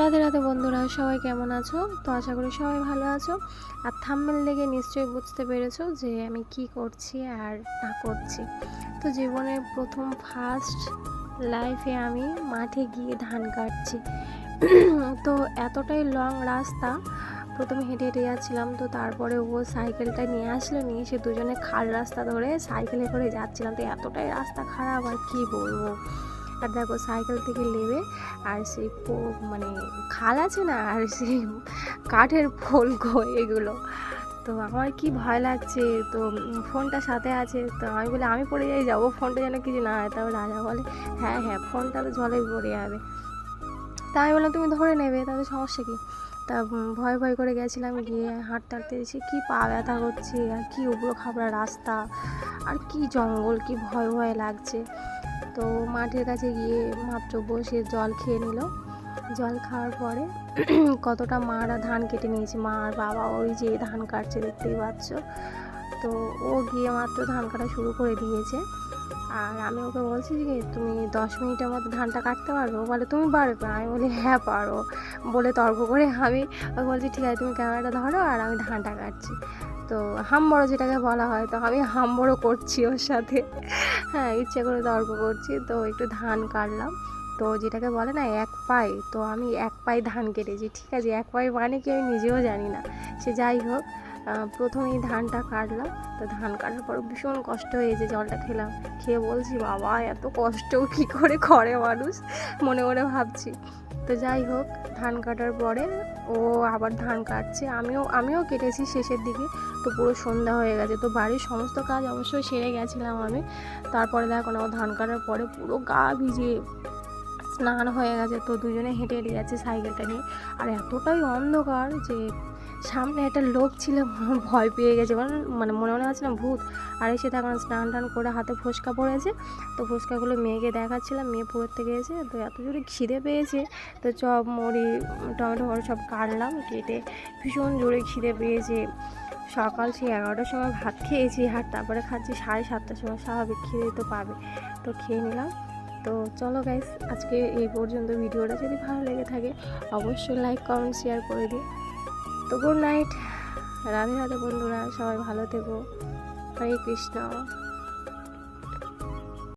রাধে রাধে বন্ধুরা, সবাই কেমন আছো? তো আশা করি সবাই ভালো আছো। আর থাম্বেল দেখে নিশ্চয়ই বুঝতে পেরেছ যে আমি কি করছি আর না করছি। তো জীবনের প্রথম ফার্স্ট লাইফে আমি মাঠে গিয়ে ধান কাটছি। তো এতটাই লং রাস্তা, প্রথমে হেঁটে হেঁটে যাচ্ছিলাম, তো তারপরে ও সাইকেলটা নিয়ে আসলো, নিয়ে এসে দুজনে খাল রাস্তা ধরে সাইকেলে করে যাচ্ছিলাম। তো এতটাই রাস্তা খারাপ, আর কি বলব? আর দেখো সাইকেল থেকে নেবে আর সেই মানে খাল আছে না, আর সেই কাঠের ফলকো এগুলো। তো আমার কি ভয় লাগছে, তো ফোনটা সাথে আছে, তো আমি বলে, আমি পড়ে যাই, যাব ফোনটা যেন কিছু না হয়। তারপর রাজা বলে হ্যাঁ হ্যাঁ ফোনটা তো জলে পড়ে যাবে। তা আমি বললাম, তুমি ধরে নেবে, তাহলে সমস্যা কি? তা ভয় ভয় করে গেছিলাম, গিয়ে হাঁটতে হাঁটতে এসে কী পা ব্যথা করছে, আর কি উবড়ো খাবড়া রাস্তা, আর কি জঙ্গল, কি ভয় ভয় লাগছে। তো মাঠের কাছে গিয়ে মাত্র বসে জল খেয়ে নিল। জল খাওয়ার পরে কতটা মারা ধান কেটে নিয়েছে মা আর বাবা, ওই যে ধান কাটছে দেখতেই পাচ্ছ। তো ও গিয়ে মাত্র ধান কাটা শুরু করে দিয়েছে। আর আমি ওকে বলছি যে, তুমি দশ মিনিটের মধ্যে ধানটা কাটতে পারবে? ও বলে, তুমি পারবে আমি বলি হ্যাঁ পারো। বলে তর্ক করে আমি, ওকে বলছি, ঠিক আছে, তুমি ক্যামেরাটা ধরো আর আমি ধানটা কাটছি। তো হাম বড়ো যেটাকে বলা হয়, তো আমি হাম বড়ো করছি ওর সাথে। হ্যাঁ ইচ্ছে করে তর্ক করছি। তো একটু ধান কাটলাম। তো যেটাকে বলে না, এক পাই। তো আমি এক পাই ধান কেটেছি, ঠিক আছে? এক পাই মানে কি আমি নিজেও জানি না। সে যাই হোক প্রথমেই ধানটা কাটলাম। তো ধান কাটার পর ভীষণ কষ্ট হয়েছে জলটা খেলাম। খেয়ে বলছি, বাবা, এত কষ্ট কী করে করে মানুষ? মনে মনে ভাবছি। তো যাই হোক, ধান কাটার পরে ও আবার ধান কাটছে। আমিও আমিও কেটেছি শেষের দিকে, তো পুরো সন্ধ্যা হয়ে গেছে। তো বাড়ির সমস্ত কাজ অবশ্যই সেরে গেছিলাম আমি। তারপরে দেখো না, ও ধান কাটার পরে পুরো গা ভিজে স্নান হয়ে গেছে তো দুজনে হেঁটে হেঁটে যাচ্ছে সাইকেলটা নিয়ে। আর এতটাই অন্ধকার যে সামনে একটা লোক ছিল ভয় পেয়ে গেছে। মানে মানে মনে মনে হচ্ছে না ভূত। আর এসে তখন স্নান টান করে হাতে ফোসকা পড়েছে। তো ফোসকাগুলো মেয়েকে দেখাচ্ছিলাম, মেয়ে থেকে এসে তো এত জোরে খিদে পেয়েছে। তো চপ, মুড়ি, টমেটো ফটো সব কাটলাম, কেটে ভীষণ জোরে খিদে পেয়েছে। সকাল সেই এগারোটার সময় ভাত খেয়েছি, আর তারপরে খাচ্ছি সাড়ে সাতটার সময়, স্বাভাবিক খিদে তো পাবে। তো খেয়ে নিলাম। তো চলো গাইস আজকে এই পর্যন্ত ভিডিওটা যদি ভালো লেগে থাকে, অবশ্যই লাইক কমেন্ট শেয়ার করে দিই তো গুড নাইট রাধে রাধে বন্ধুরা, সবাই ভালো থেকো। হরে কৃষ্ণ।